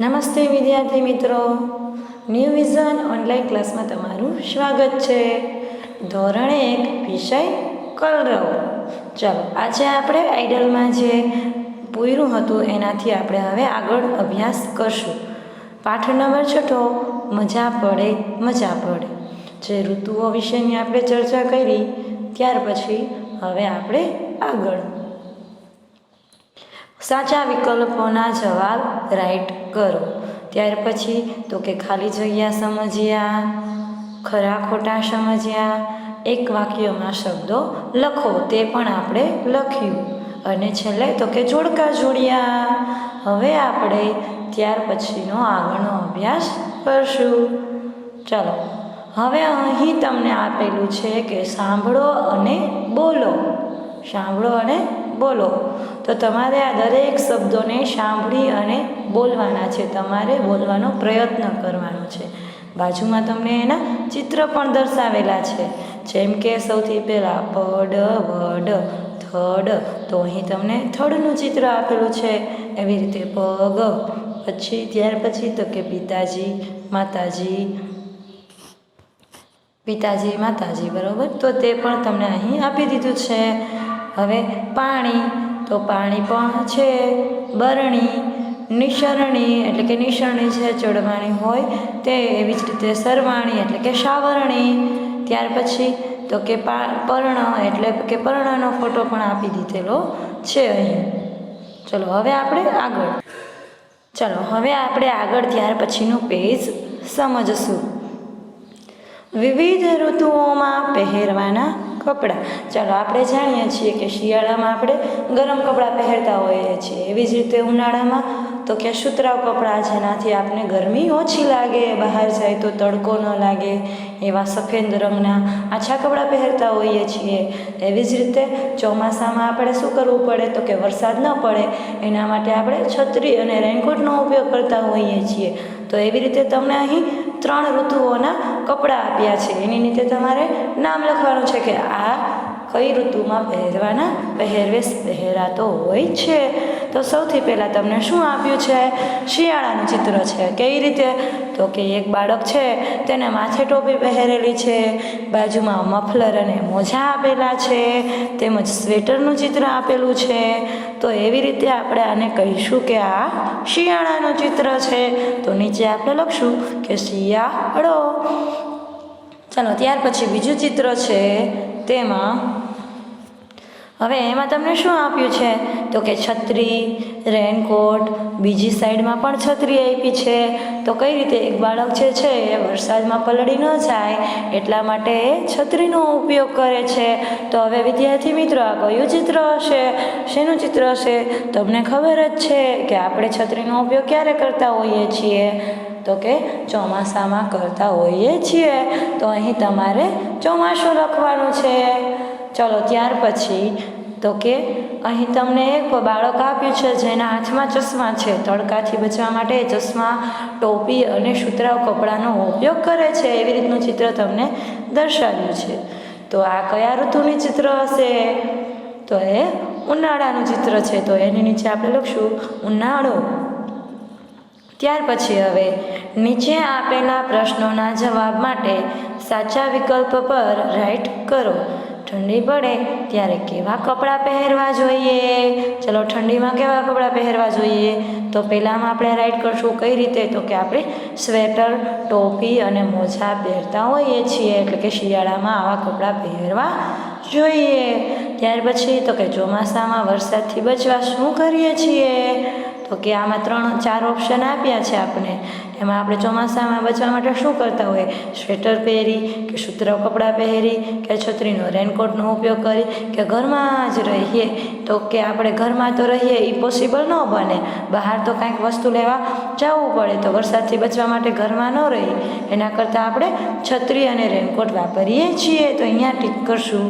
નમસ્તે વિદ્યાર્થી મિત્રો. ન્યૂ વિઝન ઓનલાઈન ક્લાસમાં તમારું સ્વાગત છે. ધોરણ એક, વિષય કલરવ. ચાલો, આજે આપણે આઈડલમાં જે પૂર્યું હતું એનાથી આપણે હવે આગળ અભ્યાસ કરશું. પાઠ નંબર છઠ્ઠો, મજા પડે મજા પડે. જે ઋતુઓ વિશેની આપણે ચર્ચા કરી, ત્યાર પછી હવે આપણે આગળ. સાચા વિકલ્પોના જવાબ રાઈટ કરો. ત્યાર પછી તો કે ખાલી જગ્યા સમજ્યા, ખરા ખોટા સમજ્યા, એક વાક્યમાં શબ્દો લખો, તે પણ આપણે લખ્યું. અને છેલ્લે તો કે જોડકા જોડ્યા. હવે આપણે ત્યાર પછીનો આગળનો અભ્યાસ કરશું. ચાલો, હવે અહીં તમને આપેલું છે કે સાંભળો અને બોલો. સાંભળો અને બોલો. તો તમારે આ દરેક શબ્દોને સાંભળી અને બોલવાના છે. તમારે બોલવાનો પ્રયત્ન કરવાનો છે. બાજુમાં તમને એના ચિત્ર પણ દર્શાવેલા છે. જેમ કે સૌથી પહેલાં પડ, વડ, થડ, તો અહીં તમને થડનું ચિત્ર આપેલું છે. એવી રીતે પગ, પછી ત્યાર પછી તો કે પિતાજી, માતાજી પિતાજી, માતાજી, બરાબર? તો તે પણ તમને અહીં આપી દીધું છે. હવે પાણી તો પાણી પણ છે, બરણી, નિસરણી એટલે કે નિસરણી છે ચડવાની હોય તે એવી જ રીતે સરવાણી એટલે કે સાવરણી. ત્યાર પછી તો કે પર્ણ એટલે કે પર્ણનો ફોટો પણ આપી દીધેલો છે અહીં. ચલો, હવે આપણે આગળ. ચલો, હવે આપણે આગળ ત્યાર પછીનું પેજ સમજશું. વિવિધ ઋતુઓમાં પહેરવાના કપડાં. ચાલો, આપણે જાણીએ છીએ કે શિયાળામાં આપણે ગરમ કપડાં પહેરતા હોઈએ છીએ. એવી જ રીતે ઉનાળામાં તો કે સુતરાઉ કપડાં જેનાથી આપણે ગરમી ઓછી લાગે, બહાર જાય તો તડકો ન લાગે, એવા સફેદ રંગના આછા કપડાં પહેરતા હોઈએ છીએ. એવી જ રીતે ચોમાસામાં આપણે શું કરવું પડે? તો કે વરસાદ ન પડે. એના માટે આપણે છત્રી અને રેનકોટનો ઉપયોગ કરતા હોઈએ છીએ. તો એવી રીતે તમને અહીં ત્રણ ઋતુઓના કપડાં આપ્યા છે. એની નીચે તમારે નામ લખવાનું છે કે આ કઈ ઋતુમાં પહેરવાના પહેરવેશ પહેરાતો હોય છે? તો સૌથી પહેલાં તમને શું આપ્યું છે? શિયાળાનું ચિત્ર છે. કેવી રીતે? તો કે એક બાળક છે, તેને માથે ટોપી પહેરેલી છે, બાજુમાં મફલર અને મોજા આપેલા છે, તેમજ સ્વેટરનું ચિત્ર આપેલું છે. તો એવી રીતે આપણે આને કહીશું કે આ શિયાળાનું ચિત્ર છે. તો નીચે આપણે લખશું કે શિયાળો. ચાલો, ત્યાર પછી બીજું ચિત્ર છે, તેમાં હવે એમાં તમને શું આપ્યું છે? તો કે છત્રી, રેનકોટ, બીજી સાઈડમાં પણ છત્રી આપી છે. તો કઈ રીતે? એક બાળક જે છે એ વરસાદમાં પલળી ન જાય, એટલા માટે એ છત્રીનો ઉપયોગ કરે છે. તો હવે વિદ્યાર્થી મિત્રો, આ કયું ચિત્ર હશે? શેનું ચિત્ર હશે? તમને ખબર જ છે કે આપણે છત્રીનો ઉપયોગ ક્યારે કરતા હોઈએ છીએ? તો કે ચોમાસામાં કરતા હોઈએ છીએ. તો અહીં તમારે ચોમાસું લખવાનું છે. ચલો ત્યાર પછી તો કે અહીં તમને એક બાળક આપ્યું છે જેના હાથમાં ચશ્મા છે. તડકાથી બચવા માટે ચશ્મા, ટોપી અને સુતરાઉ કપડાનો ઉપયોગ કરે છે. એવી રીતનું ચિત્ર તમને દર્શાવ્યું છે. તો આ કયા ઋતુની ચિત્ર હશે? તો એ ઉનાળાનું ચિત્ર છે. તો એની નીચે આપણે લખશું ઉનાળો. ત્યાર પછી હવે નીચે આપેલા પ્રશ્નોના જવાબ માટે સાચા વિકલ્પ પર રાઈટ કરો. ઠંડી પડે ત્યારે કેવા કપડાં પહેરવા જોઈએ? ચલો, ઠંડીમાં કેવા કપડાં પહેરવા જોઈએ? તો પહેલાંમાં આપણે રાઈટ કરશું કઈ રીતે? તો કે આપણે સ્વેટર ટોપી અને મોજા પહેરતા હોઈએ છીએ, એટલે કે શિયાળામાં આવા કપડાં પહેરવા જોઈએ. ત્યાર પછી તો કે ચોમાસામાં વરસાદથી બચવા શું કરીએ છીએ? તો કે આમાં ત્રણ, ચાર ઓપ્શન આપ્યા છે આપણે એમાં આપણે ચોમાસામાં બચવા માટે શું કરતા હોય સ્વેટર પહેરી કે સૂત્ર કપડાં પહેરી કે છત્રીનો રેનકોટનો ઉપયોગ કરી કે ઘરમાં જ રહીએ? તો કે આપણે ઘરમાં તો રહીએ એ પોસિબલ ન બને. બહાર તો કાંઈક વસ્તુ લેવા જવું પડે. તો વરસાદથી બચવા માટે ઘરમાં ન રહી એના કરતાં આપણે છત્રી અને રેનકોટ વાપરીએ છીએ. તો અહીંયા ટીક કરશું.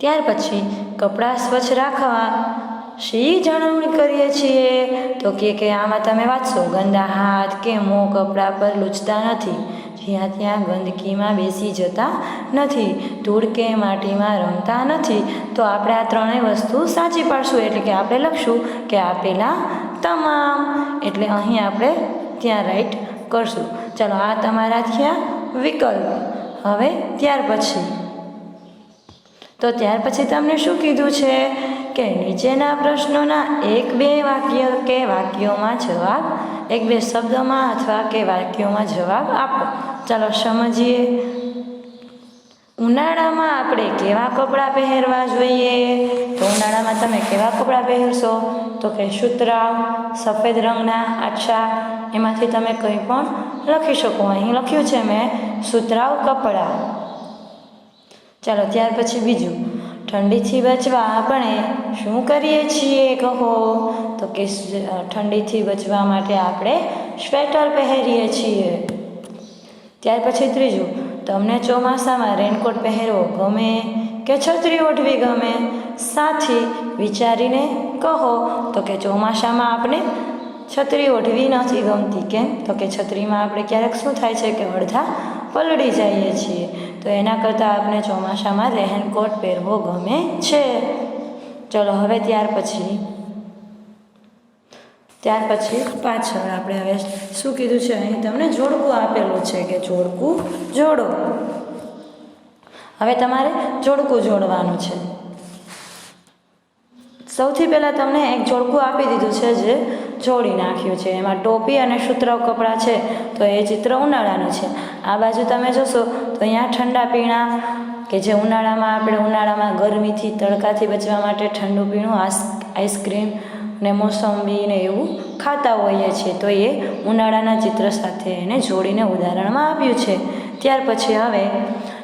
ત્યાર પછી કપડાં સ્વચ્છ રાખવા. શી જાળવણી કરીએ છીએ? તો કે કે આમાં તમે વાંચશો, ગંદા હાથ કે મોં કપડાં પર લૂછતા નથી. જ્યાં ત્યાં ગંદકીમાં બેસી જતા નથી ધૂળ કે માટીમાં રમતા નથી. તો આપણે આ ત્રણેય વસ્તુ સાચી પાડશું, એટલે કે આપણે લખશું કે આપેલા તમામ. એટલે અહીં આપણે ત્યાં રાઈટ કરશું. ચાલો, આ તમારા થયા વિકલ્પ. હવે ત્યાર પછી. તો ત્યાર પછી તમને શું કીધું છે? કે નીચેના પ્રશ્નોના એક બે વાક્ય કે વાક્યોમાં જવાબ, એક બે શબ્દોમાં અથવા કે વાક્યોમાં જવાબ આપો. ચાલો સમજીએ. ઉનાળામાં આપણે કેવા કપડાં પહેરવા જોઈએ? તો ઉનાળામાં તમે કેવા કપડાં પહેરશો? તો કે સુતરાઉ સફેદ રંગના, આછા, એમાંથી તમે કંઈ પણ લખી શકો. અહીં લખ્યું છે મેં સુતરાઉ કપડાં. ચાલો ત્યાર પછી બીજું. ઠંડીથી બચવા આપણે શું કરીએ છીએ કહો? તો કે ઠંડીથી બચવા માટે આપણે સ્વેટર પહેરીએ છીએ. ત્યાર પછી ત્રીજું, તમને ચોમાસામાં રેનકોટ પહેરવો ગમે કે છત્રી ઓઢવી ગમે? સાથી વિચારીને કહો, તો કે ચોમાસામાં આપણે છત્રી ઓઢવી નથી ગમતી, કેમ? તો કે છત્રીમાં આપણે ક્યારેક શું થાય છે કે અડધા પલળી જઈએ છીએ. તો એના કરતાં આપણે ચોમાસામાં રહેનકોટ પહેરવો ગમે છે. ચલો, હવે ત્યાર પછી. ત્યાર પછી પાછળ આપણે હવે શું કીધું છે? અહીં તમને જોડકું આપેલું છે કે જોડકું જોડો. હવે તમારે જોડકું જોડવાનું છે. સૌથી પહેલાં તમને એક જોડકું આપી દીધું છે જે જોડી નાખ્યું છે. એમાં ટોપી અને સુતરાઉ કપડાં છે. તો એ ચિત્ર ઉનાળાનું છે. આ બાજુ તમે જોશો તો અહીંયા ઠંડા પીણા કે જે ઉનાળામાં આપણે ઉનાળામાં ગરમીથી તડકાથી બચવા માટે ઠંડુ પીણું આઈસ આઈસ્ક્રીમ ને મોસંબી ને એવું ખાતા હોઈએ છીએ. તો એ ઉનાળાના ચિત્ર સાથે એને જોડીને ઉદાહરણમાં આપ્યું છે. ત્યાર પછી હવે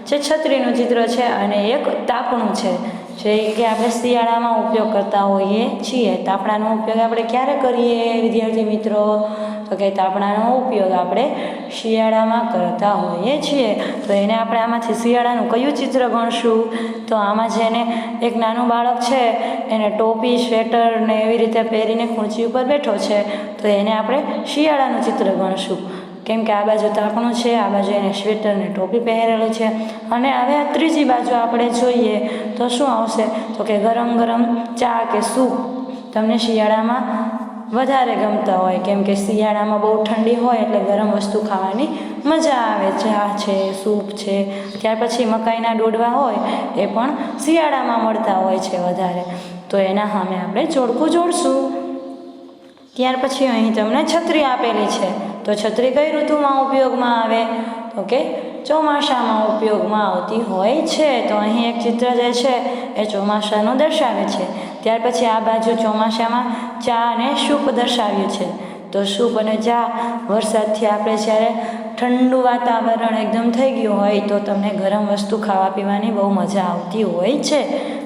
જે છત્રીનું ચિત્ર છે અને એક તાપણું છે. જે કે આપણે શિયાળામાં ઉપયોગ કરતા હોઈએ છીએ. તાપણાનો ઉપયોગ આપણે ક્યારે કરીએ વિદ્યાર્થી મિત્રો? તો કે તાપણાનો ઉપયોગ આપણે શિયાળામાં કરતા હોઈએ છીએ. તો એને આપણે આમાંથી શિયાળાનું કયું ચિત્ર ગણશું? તો આમાં જેને એક નાનું બાળક છે, એને ટોપી, સ્વેટર ને એવી રીતે પહેરીને ખુરચી ઉપર બેઠો છે. તો એને આપણે શિયાળાનું ચિત્ર ગણશું. કેમ કે આ બાજુ તાપણું છે, આ બાજુ એને સ્વેટર ને ટોપી પહેરેલું છે. અને હવે આ ત્રીજી બાજુ આપણે જોઈએ તો શું આવશે? તો કે ગરમ ગરમ ચા કે સૂપ તમને શિયાળામાં વધારે ગમતા હોય. કેમ કે શિયાળામાં બહુ ઠંડી હોય એટલે ગરમ વસ્તુ ખાવાની મજા આવે. ચા છે, સૂપ છે, ત્યાર પછી મકાઈના ડોડવા હોય એ પણ શિયાળામાં મળતા હોય છે વધારે. તો એના સામે આપણે જોડકું જોડશું. ત્યાર પછી અહીં તમને છત્રી આપેલી છે. તો છત્રી કઈ ઋતુમાં ઉપયોગમાં આવે? તો કે ચોમાસામાં ઉપયોગમાં આવતી હોય છે. તો અહીં એક ચિત્ર જે છે, એ ચોમાસાનું દર્શાવે છે. ત્યાર પછી આ બાજુ ચોમાસામાં ચા અને સૂપ દર્શાવ્યું છે. તો સૂપ અને ચા વરસાદથી આપણે જ્યારે ઠંડુ વાતાવરણ એકદમ થઈ ગયું હોય, તો તમને ગરમ વસ્તુ ખાવા પીવાની બહુ મજા આવતી હોય છે.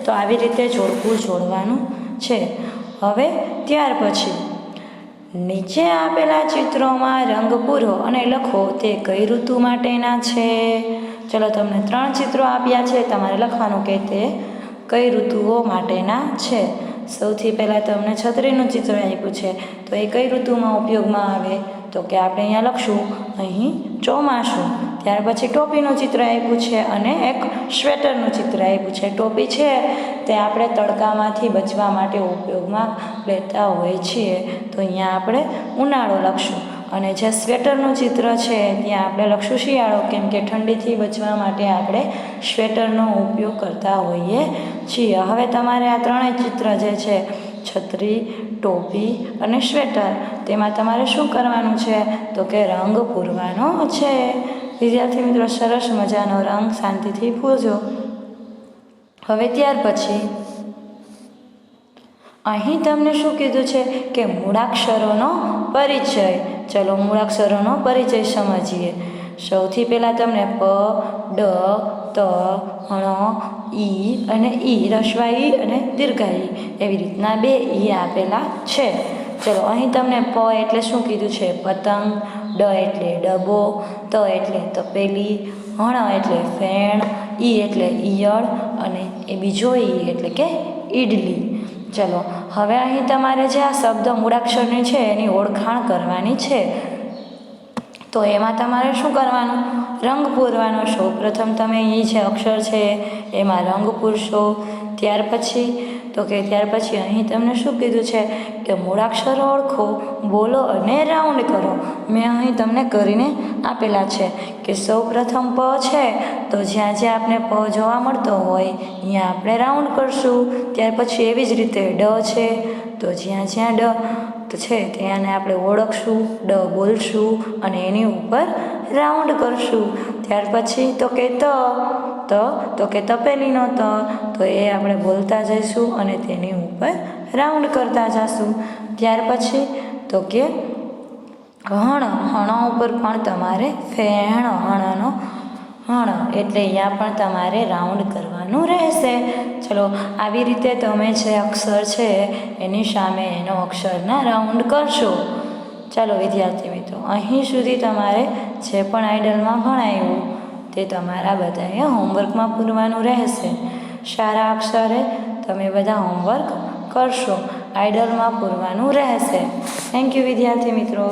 તો આવી રીતે જોડકું જોડવાનું છે. હવે ત્યાર પછી નીચે આપેલા ચિત્રોમાં રંગ પૂરો અને લખો તે કઈ ઋતુ માટેના છે? ચલો તમને ત્રણ ચિત્રો આપ્યા છે. તમારે લખવાનું કે તે કઈ ઋતુઓ માટેના છે. સૌથી પહેલાં તમને છત્રીનું ચિત્ર આપ્યું છે. તો એ કઈ ઋતુમાં ઉપયોગમાં આવે? તો કે આપણે અહીંયા લખશું, અહીં ચોમાસું. ત્યાર પછી ટોપીનું ચિત્ર આપ્યું છે અને એક સ્વેટરનું ચિત્ર આપ્યું છે. ટોપી છે તે આપણે તડકામાંથી બચવા માટે ઉપયોગમાં લેતા હોઈએ છીએ. તો અહીંયા આપણે ઉનાળો લખશું. અને જે સ્વેટરનું ચિત્ર છે ત્યાં આપણે લખશું શિયાળો, કેમ કે ઠંડીથી બચવા માટે આપણે સ્વેટરનો ઉપયોગ કરતા હોઈએ છીએ. હવે તમારે આ ત્રણેય ચિત્ર જે છે, છત્રી, ટોપી અને સ્વેટર, તેમાં તમારે શું કરવાનું છે? તો કે રંગ પૂરવાનો છે. વિદ્યાર્થી મિત્રો, સરસ મજાનો રંગ શાંતિથી પૂરજો હવે ત્યાર પછી અહીં તમને શું કીધું છે કે મૂળાક્ષરોનો પરિચય. ચલો મૂળાક્ષરોનો પરિચય સમજીએ. સૌથી પહેલાં તમને પ, ડ, ત, ણ, ઈ અને ઈ રસવાઈ અને દીર્ઘાઈ એવી રીતના બે ઈ આપેલા છે. ચલો, અહીં તમને પ એટલે શું કીધું છે? પતંગ, ડ એટલે ડબો ત એટલે તપેલી, હણ એટલે ફેણ, ઈ એટલે ઈયળ અને એ બીજો ઈ એટલે કે ઈડલી. ચલો, હવે અહીં તમારે જે આ શબ્દ મૂળાક્ષરની છે એની ઓળખાણ કરવાની છે. તો એમાં તમારે શું કરવાનું? રંગ પૂરવાનો સૌ પ્રથમ તમે અહીં જે અક્ષર છે એમાં રંગ પૂરશો. ત્યાર પછી, તો કે ત્યાર પછી અહીં તમને શું કીધું છે? તો મૂળાક્ષરો ઓળખો, બોલો અને રાઉન્ડ કરો. મેં અહીં તમને કરીને આપેલા છે કે સૌ પ્રથમ પ છે, તો જ્યાં જ્યાં આપણે પ જોવા મળતો હોય, ત્યાં આપણે રાઉન્ડ કરશું. ત્યાર પછી એવી જ રીતે ડ છે, તો જ્યાં જ્યાં ડ છે, ત્યાંને આપણે ઓળખશું, ડ બોલશું અને એની ઉપર રાઉન્ડ કરશું. ત્યાર પછી તો કે ત. ત, તો કે તપેલીનો ત, તો એ આપણે બોલતા જઈશું અને તેની ઉપર રાઉન્ડ કરતા જઈશું ત્યાર પછી તો કે હણ હણ ઉપર પણ તમારે ફેણ, હણનો, હણ એટલે અહીંયા પણ તમારે રાઉન્ડ કરવાનું રહેશે. ચલો, આવી રીતે તમે જે અક્ષર છે એની સામે એનો અક્ષરના રાઉન્ડ કરશો. ચાલો, વિદ્યાર્થી મિત્રો, અહીં સુધી તમારે જે પણ આઈડલમાં ભણાવ્યું તે તમારા બધાએ હોમવર્કમાં પૂરવાનું રહેશે. સારા અક્ષરે તમે બધા હોમવર્ક કરશો. આઈડલમાં પૂરવાનું રહેશે. થેન્ક યુ વિદ્યાર્થી મિત્રો.